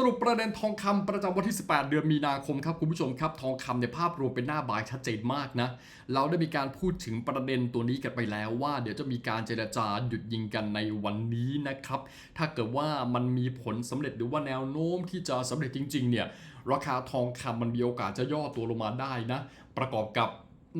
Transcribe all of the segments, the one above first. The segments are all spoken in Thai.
สรุปประเด็นทองคำประจำวันที่ 18 เดือนมีนาคมครับคุณผู้ชมครับ ทองคำในภาพรวมเป็นหน้าบายชัดเจนมากนะ เราได้มีการพูดถึงประเด็นตัวนี้กันไปแล้วว่า เดี๋ยวจะมีการเจรจาหยุดยิงกันในวันนี้นะครับ ถ้าเกิดว่ามันมีผลสำเร็จหรือว่าแนวโน้มที่จะสำเร็จจริงๆเนี่ยราคาทองคำมันมีโอกาสจะย่อตัวลงมาได้นะ ประกอบกับ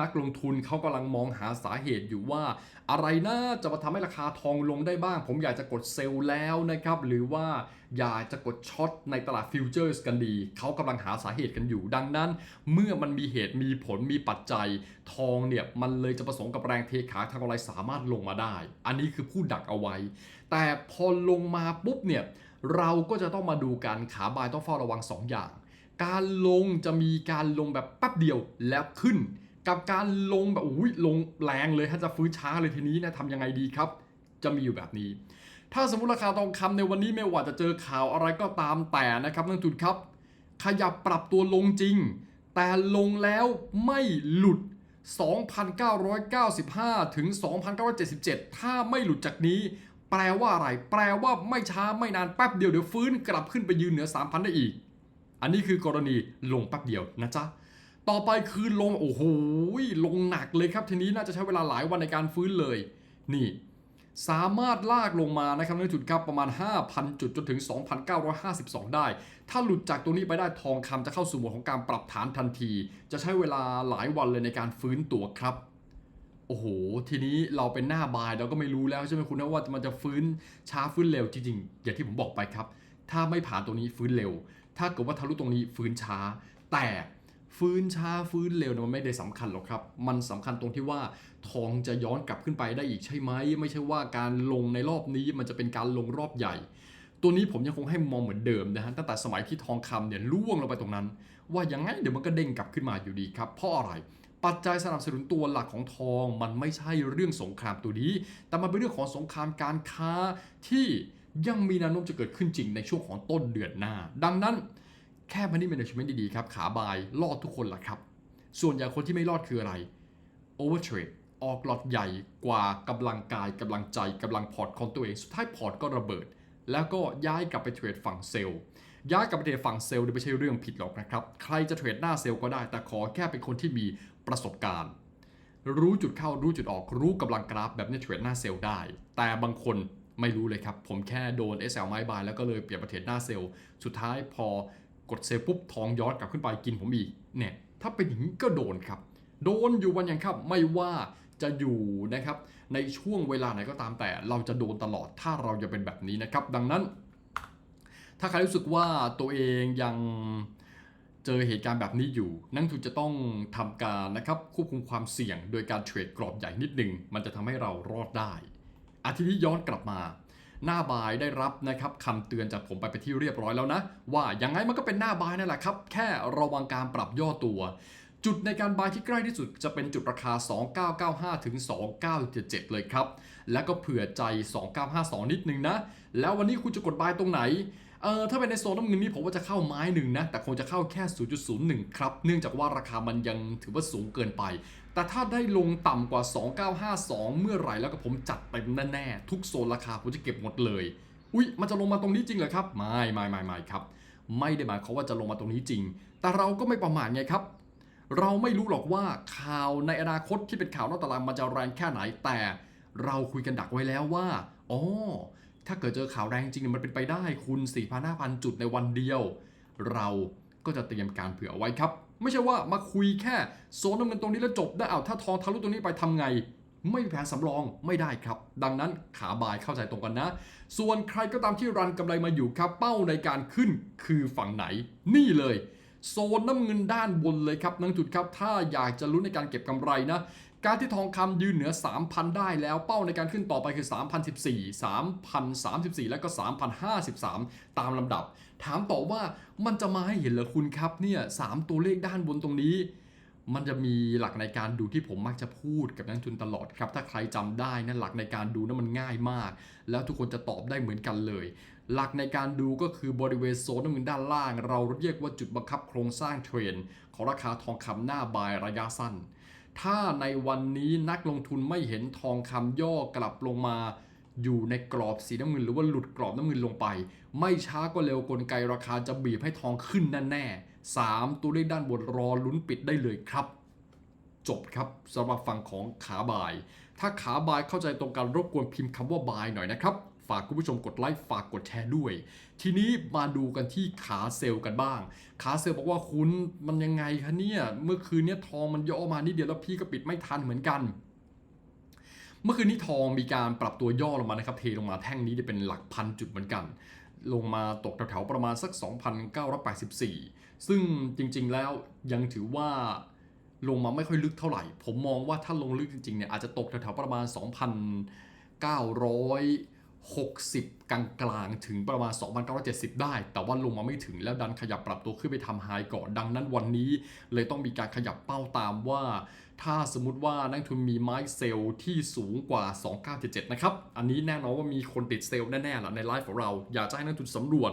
นักลงทุนเขากำลังมองหาสาเหตุอยู่ว่า อะไรนะจะมาทำให้ราคาทองลงได้บ้าง ผมอยากจะกดเซลล์แล้วนะครับ หรือว่าอยากจะกดช็อตในตลาดฟิวเจอร์สกันดี เขากำลังหาสาเหตุกันอยู่ ดังนั้น เมื่อมันมีเหตุมีผลมีปัจจัย ทองเนี่ยมันเลยจะผสมกับแรงเทขาทางกำไรสามารถลงมาได้ อันนี้คือผู้ดักเอาไว้ แต่พอลงมาปุ๊บเนี่ยเราก็จะต้องมาดูการขาบายต้องเฝ้าระวัง 2 อย่าง การลงจะมีการลงแบบแป๊บเดียวแล้วขึ้น กับการลงแบบอุ้ยลงแรงเลยถ้าจะฟื้นช้าเลยทีนี้นะทำยังไงดีครับ จะมีอยู่แบบนี้ ถ้าสมมติราคาทองคำในวันนี้ไม่ว่าจะเจอข่าวอะไรก็ตามแต่นะครับนักทุนครับ ขยับปรับตัวลงจริง แต่ลงแล้วไม่หลุด 2,995 ถึง 2,977 ถ้าไม่หลุดจากนี้ แปลว่าอะไร แปลว่าไม่ช้าไม่นานแป๊บเดียวเดี๋ยวฟื้นกลับขึ้นไปยืนเหนือ 3,000 ได้อีก อันนี้คือกรณีลงแป๊บเดียวนะจ๊ะ ต่อไปคือลงโอ้โหลงหนักเลยครับ ทีนี้น่าจะใช้เวลาหลายวันในการฟื้นเลย นี่ สามารถลากลงมานะครับในจุดครับประมาณ 5,000 จุดจนถึง 2,952 ได้ ถ้าหลุดจากตัวนี้ไปได้ทองคำจะเข้าสู่โหมดของการปรับฐานทันที จะใช้เวลาหลายวันเลยในการฟื้นตัวครับโอ้โห ทีนี้เราเป็นหน้าบายเราก็ไม่รู้แล้วใช่ไหมคุณนะว่ามันจะฟื้นช้าฟื้นเร็วจริงๆ อย่างที่ผมบอกไปครับ ถ้าไม่ผ่านตัวนี้ฟื้นเร็ว ถ้าเกิดว่าทะลุตรงนี้ฟื้นช้า แต่ ฟื้นช้าฟื้นเร็วเนี่ยมันไม่ได้สำคัญหรอกครับ มันสำคัญตรงที่ว่าทองจะย้อนกลับขึ้นไปได้อีกใช่ไหมไม่ใช่ว่าการลงในรอบนี้มันจะเป็นการลงรอบใหญ่ ตัวนี้ผมยังคงให้มองเหมือนเดิมนะฮะตั้งแต่สมัยที่ทองคำเนี่ยล่วงลงไปตรงนั้น ว่ายังไงเดี๋ยวมันก็เด้งกลับขึ้นมาอยู่ดีครับเพราะอะไรปัจจัยสนับสนุนตัวหลักของทองมันไม่ใช่เรื่องสงครามตัวนี้ แต่มันเป็นเรื่องของสงครามการค้าที่ยังมีแนวโน้มจะเกิดขึ้นจริงในช่วงของต้นเดือนหน้า ดังนั้น แค่มันนี่เป็น management ดีๆครับ ขาบายรอดทุกคนละครับ ส่วนอย่างคนที่ไม่รอดคืออะไร overtrade ออกหลอดใหญ่กว่ากำลังกายกำลังใจกำลังพอร์ตของตัวเองสุดท้ายพอร์ตก็ระเบิด แล้วก็ย้ายกลับไปเทรดฝั่งเซลล์ย้ายกลับไปเทรดฝั่งเซลล์เนี่ยไม่ใช่เรื่องผิดหรอกนะครับ ใครจะเทรดหน้าเซลล์ก็ได้ แต่ขอแค่เป็นคนที่มีประสบการณ์ รู้จุดเข้ารู้จุดออกรู้กำลังกราฟแบบนี้เทรดหน้าเซลล์ได้ แต่บางคนไม่รู้เลยครับ ผมแค่โดน SL ไม้บายแล้วก็เลยเปลี่ยนมาเทรดหน้าเซลล์สุดท้ายพอ กดเซลปุ๊บทองย้อนกลับขึ้นไปกินผมอีกเนี่ยถ้าเป็นอย่างนี้ก็โดนครับ โดนอยู่วันยังครับไม่ว่าจะอยู่นะครับในช่วงเวลาไหนก็ตามแต่ เราจะโดนตลอดถ้าเราจะเป็นแบบนี้นะครับ ดังนั้น ถ้าใครรู้สึกว่าตัวเองยังเจอเหตุการณ์แบบนี้อยู่ นั่นคือจะต้องทำการนะครับควบคุมความเสี่ยง โดยการเทรดกรอบใหญ่นิดหนึ่งมันจะทำให้เรารอดได้อาทีนี้ย้อนกลับมา หน้าบายได้รับนะครับคำเตือนจากผมไปไปที่เรียบร้อยแล้วนะ ว่ายังไงมันก็เป็นหน้าบายนั่นแหละครับ แค่ระวังการปรับย่อตัว จุดในการบายที่ใกล้ที่สุดจะเป็นจุดราคา 2995 ถึง 2977 เลยครับ แล้วก็เผื่อใจ 2952 นิดนึงนะ แล้ววันนี้คุณจะกดบายตรงไหน เออถ้าเป็นในโซนน้ำเงินนี่ผมว่าจะเข้าไม้หนึ่งนะ แต่คงจะเข้าแค่ 0.01 ครับ เนื่องจากว่าราคามันยังถือว่าสูงเกินไป แต่ถ้าได้ลงต่ำกว่า 2952 เมื่อไหร่แล้วก็ผมจัดเต็มแน่ๆทุกโซนราคาผมจะเก็บหมดเลย อุ๊ย มันจะลงมาตรงนี้จริงเหรอครับไม่ไม่ไม่ไม่ครับ ไม่ได้หมายความว่าจะลงมาตรงนี้จริง แต่เราก็ไม่ประมาทไงครับ เราไม่รู้หรอกว่าข่าวในอนาคตที่เป็นข่าวนอกตารางมันจะแรงแค่ไหนแต่ เราคุยกันดักไว้แล้วว่าอ๋อ ถ้าเกิดเจอข่าวแรงจริงเนี่ยมันเป็นไปได้คุณ4,500 จุดในวันเดียว เราก็จะเตรียมการเผื่อไว้ครับ ไม่ใช่ว่ามาคุยแค่โซนน้ำเงินตรงนี้แล้วจบได้เอาถ้าทองทะลุตรงนี้ไปทำไง ไม่มีแผนสำรองไม่ได้ครับ ดังนั้นขาบายเข้าใจตรงกันนะ ส่วนใครก็ตามที่รันกำไรมาอยู่ครับ เป้าในการขึ้นคือฝั่งไหน นี่เลยโซนน้ำเงินด้านบนเลยครับนักจุดครับ ถ้าอยากจะลุ้นในการเก็บกำไรนะ การที่ทองคำยืนเหนือ 3,000 ได้แล้วเป้าในการขึ้นต่อไปคือ 3,014 3,034 และก็ 3,053 ตามลำดับ ถามต่อว่ามันจะมาให้เห็นเหรอคุณครับเนี่ยสามตัวเลขด้านบนตรงนี้ มันจะมีหลักในการดูที่ผมมักจะพูดกับนักทุนตลอดครับ ถ้าใครจำได้นะหลักในการดูนั้นมันง่ายมาก แล้วทุกคนจะตอบได้เหมือนกันเลย หลักในการดูก็คือบริเวณโซนน้ำเงินด้านล่าง เราเรียกว่าจุดบังคับโครงสร้างเทรนของราคาทองคำหน้าบายระยะสั้น ถ้าในวันนี้นักลงทุนไม่เห็นทองคำย่อกลับลงมา อยู่ในกรอบสีน้ำเงินหรือว่าหลุดกรอบน้ำเงินลงไป ไม่ช้าก็เร็วกลไกราคาจะบีบให้ทองขึ้นแน่ๆสามตัวเลขด้านบนรอลุ้นปิดได้เลยครับจบครับสำหรับฝั่งของขาบาย ถ้าขาบายเข้าใจตรงกันรบกวนพิมพ์คำว่าบายหน่อยนะครับ ฝากคุณผู้ชมกดไลค์ฝากกดแชร์ด้วย ทีนี้มาดูกันที่ขาเซลล์กันบ้าง ขาเซลล์บอกว่าคุณมันยังไงคะเนี่ย เมื่อคืนเนี้ทองมันย่อมานิดเดียวแล้วพี่ก็ปิดไม่ทันเหมือนกันเมื่อคืนนี้ทองมีการปรับตัวย่อลงมานะครับเทลงมาแท่งนี้ได้เป็นหลักพันจุดเหมือนกัน ลงมาตกแถวๆประมาณสัก 2,984 ซึ่งจริงๆแล้วยังถือว่าลงมาไม่ค่อยลึกเท่าไหร่ ผมมองว่าถ้าลงลึกจริงๆเนี่ยอาจจะตกแถวๆประมาณ 60 กลางๆ ถึงประมาณ 2,970 ได้ แต่ว่าลงมาไม่ถึงแล้วดันขยับปรับตัวขึ้นไปทำไฮก่อน ดังนั้นวันนี้เลยต้องมีการขยับเป้าตามว่า ถ้าสมมติว่านักทุนมีไม้เซลล์ที่สูงกว่า 2977 นะครับ อันนี้แน่นอนว่ามีคนติดเซลล์แน่ๆแหละในไลฟ์ของเรา อยากจะให้นักทุนสำรวจ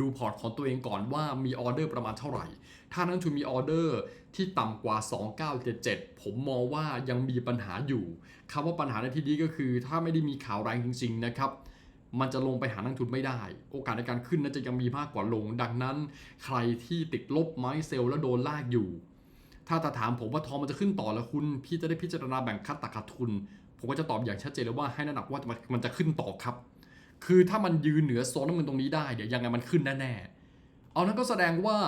ดูพอร์ตของตัวเองก่อนว่ามีออเดอร์ประมาณเท่าไหร่ ถ้านักทุนมีออเดอร์ที่ต่ำกว่า 2977 ผมมองว่ายังมีปัญหาอยู่คำว่าปัญหาในที่นี้ก็คือ ถ้าไม่ได้มีข่าวแรงจริง ๆ นะครับ มันจะลงไปหานักทุนไม่ได้ โอกาสในการขึ้นน่าจะยังมีมากกว่าลง ดังนั้น ใครที่ติดลบไม้เซลล์แล้วโดนลากอยู่ ถ้าจะถามผมว่าทองมันจะขึ้นต่อแล้วคุณ พี่จะได้พิจารณาแบ่งคัดตักขาดทุน ผมก็จะตอบอย่างชัดเจนเลยว่าให้น้ำหนักว่ามันจะขึ้นต่อครับ คือถ้ามันยืนเหนือโซนน้ำเงินตรงนี้ได้เดี๋ยวยังไงมันขึ้นแน่ๆเอานั้นก็แสดงว่า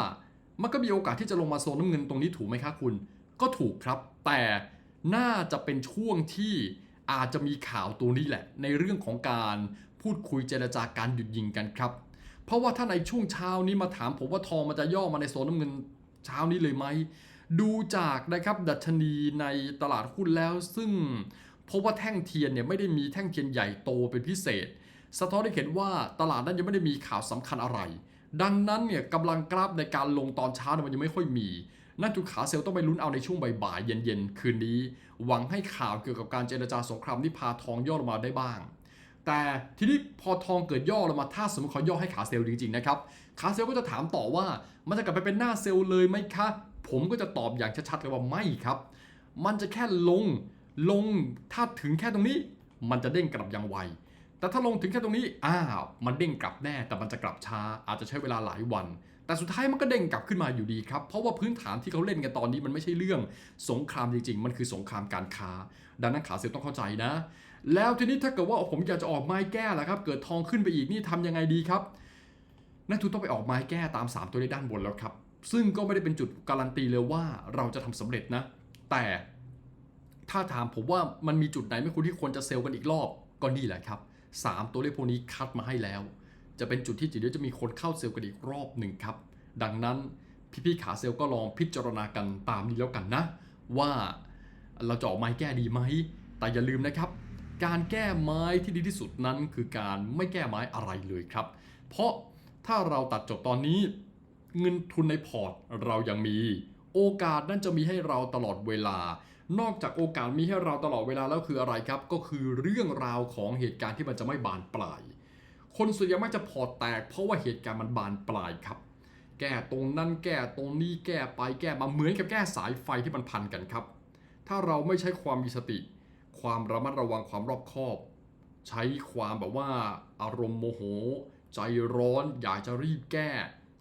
มันก็มีโอกาสที่จะลงมาโซนน้ำเงินตรงนี้ถูกไหมครับคุณ ก็ถูกครับ แต่น่าจะเป็นช่วงที่อาจจะมีข่าวตัวนี้แหละ ในเรื่องของการ พูดคุยเจรจาการหยุดยิงกันครับ เพราะว่าถ้าในช่วงเช้านี้มาถามผมว่าทองมันจะย่อมาในโซนน้ำเงินเช้านี้เลยไหม ดูจากนะครับดัชนีในตลาดหุ้นแล้ว ซึ่งพบว่าแท่งเทียนเนี่ยไม่ได้มีแท่งเทียนใหญ่โตเป็นพิเศษ สะท้อนให้เห็นว่าตลาดนั้นยังไม่ได้มีข่าวสำคัญอะไร ดังนั้นเนี่ยกำลังกราฟในการลงตอนเช้ามันยังไม่ค่อยมีนั่นจุดขาเซลล์ต้องไปลุ้นเอาในช่วงบ่ายๆเย็นๆ คืนนี้ หวังให้ข่าวเกี่ยวกับการเจรจาสงครามนี่พาทองย่อลงมาได้บ้าง แต่ทีนี้พอทองเกิดย่อลงมาถ้าสมมติเขาย่อให้ขาเซลล์จริงๆนะครับขาเซลล์ก็จะถามต่อว่า มันจะกลับไปเป็นหน้าเซลล์เลยไหมคะ ผมก็จะตอบอย่างชัดๆเลยว่าไม่ครับ มันจะแค่ลงลงถ้าถึงแค่ตรงนี้ มันจะเด้งกลับอย่างไวแต่ถ้าลงถึงแค่ตรงนี้อ้าวมันเด้งกลับแน่แต่มันจะกลับช้า อาจจะใช้เวลาหลายวัน แต่สุดท้ายมันก็เด้งกลับขึ้นมาอยู่ดีครับ เพราะว่าพื้นฐานที่เขาเล่นกันตอนนี้มันไม่ใช่เรื่องสงครามจริงๆ มันคือสงครามการค้า ดังนั้นขาเซลล์ต้องเข้าใจนะ แล้วทีนี้ถ้าเกิดว่าผมอยากจะออกไม้แก้ล่ะครับ เกิดทองขึ้นไปอีกนี่ทำยังไงดีครับ นักทุนต้องไปออกไม้แก้ตาม 3 ตัวเลขด้านบนแล้วครับ ซึ่งก็ไม่ได้เป็นจุดการันตีเลยว่าเราจะทำสำเร็จนะ แต่ถ้าถามผมว่ามันมีจุดไหนไม่ควรที่ควรจะเซลล์กันอีกรอบก็นี่แหละครับ 3 ตัวเลขพวกนี้คัดมาให้แล้ว จะเป็นจุดที่เดียวจะมีคนเข้าเซลล์กันอีกรอบหนึ่งครับ ดังนั้นพี่ๆขาเซลล์ก็ลองพิจารณากันตามนี้แล้วกันนะ ว่าเราจะออกไม้แก้ดีไหมแต่อย่าลืมนะครับ การแก้ไม้ที่ดีที่สุดนั้นคือการไม่แก้ไม้อะไรเลยครับ เพราะถ้าเราตัดจบตอนนี้ เงินทุนในพอร์ตเรายังมี โอกาสนั่นจะมีให้เราตลอดเวลา นอกจากโอกาสมีให้เราตลอดเวลาแล้วคืออะไรครับ ก็คือเรื่องราวของเหตุการณ์ที่มันจะไม่บานปลาย คนส่วนใหญ่มักจะพอร์ตแตก เพราะว่าเหตุการณ์มันบานปลายครับ แก้ตรงนั้นแก้ตรงนี้แก้ไปแก้มาเหมือนกับแก้สายไฟที่มันพันกันครับ ถ้าเราไม่ใช้ความมีสติ ความระมัดระวังความรอบคอบ ใช้ความแบบว่าอารมณ์โมโห ใจร้อนอยากจะรีบแก้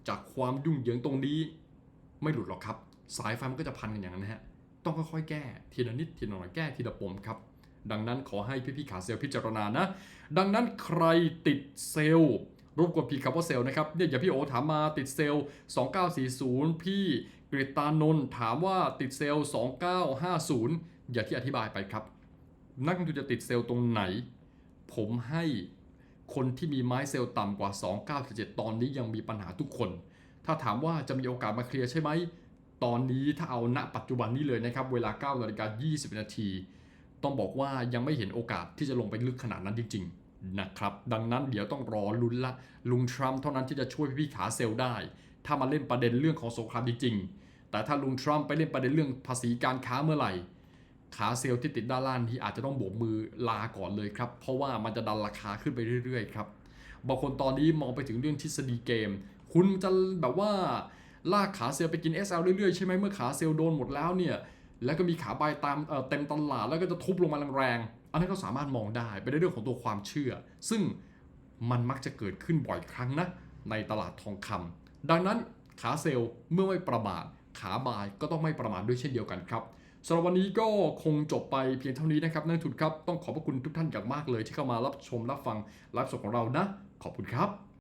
จากความยุ่งเหยิงตรงนี้ ไม่หลุดหรอกครับ สายไฟมันก็จะพันกันอย่างนั้นนะฮะต้องค่อยๆแก้ทีละนิดทีละหน่อยแก้ทีละปมครับ ดังนั้นขอให้พี่ๆขาเซลพิจารณานะ ดังนั้นใครติดเซลล์รบกวนพี่คำว่าเซลล์นะครับเนี่ยอย่าพี่โอถามมาติดเซลล์ 2940 พี่กฤตานนท์ถามว่าติดเซลล์ 2950 อย่าที่อธิบายไปครับ นักลงทุนจะติดเซลล์ตรงไหน ผมให้คนที่มีไม้เซลล์ต่ำกว่า 29.7 ตอนนี้ยังมีปัญหาทุกคน ถ้าถามว่าจะมีโอกาสมาเคลียร์ใช่ไหม ตอนนี้ถ้าเอาณปัจจุบันนี้เลยนะครับ เวลา9นาฬิกา20 นาที ต้องบอกว่ายังไม่เห็นโอกาสที่จะลงไปลึกขนาดนั้นจริง ๆ นะครับ ดังนั้นเดี๋ยวต้องรอลุ้นละ ลุงทรัมป์เท่านั้นที่จะช่วยพี่ขาเซลล์ได้ ถ้ามาเล่นประเด็นเรื่องของสงครามจริงๆ แต่ถ้าลุงทรัมป์ไปเล่นประเด็นเรื่องภาษีการค้าเมื่อไหร่ ขาเซลล์ที่ติดด้านล่างที่อาจจะต้องโบกมือลาก่อนเลยครับ เพราะว่ามันจะดันราคาขึ้นไปเรื่อยๆครับบางคนตอนนี้มองไปถึงเรื่องทฤษฎีเกม คุณจะแบบว่าลากขาเซลล์ไปกิน SL เรื่อยๆ ใช่ไหมเมื่อขาเซลล์โดนหมดแล้วเนี่ยแล้วก็มีขาบายตามเต็มตลาดแล้วก็จะทุบลงมาแรงๆอันนั้นก็สามารถมองได้เป็นในเรื่องของตัวความเชื่อ ซึ่งมันมักจะเกิดขึ้นบ่อยครั้งนะในตลาดทองคำดังนั้นขาเซลล์เมื่อไม่ประมาทขาบายก็ต้องไม่ประมาทด้วยเช่นเดียวกันครับ สำหรับวันนี้ก็คงจบไปเพียงเท่านี้นะครับนักทุนครับต้องขอบพระคุณทุกท่านอย่างมากเลยที่เข้ามารับชมรับฟังไลฟ์สดของเรานะ ขอบคุณครับ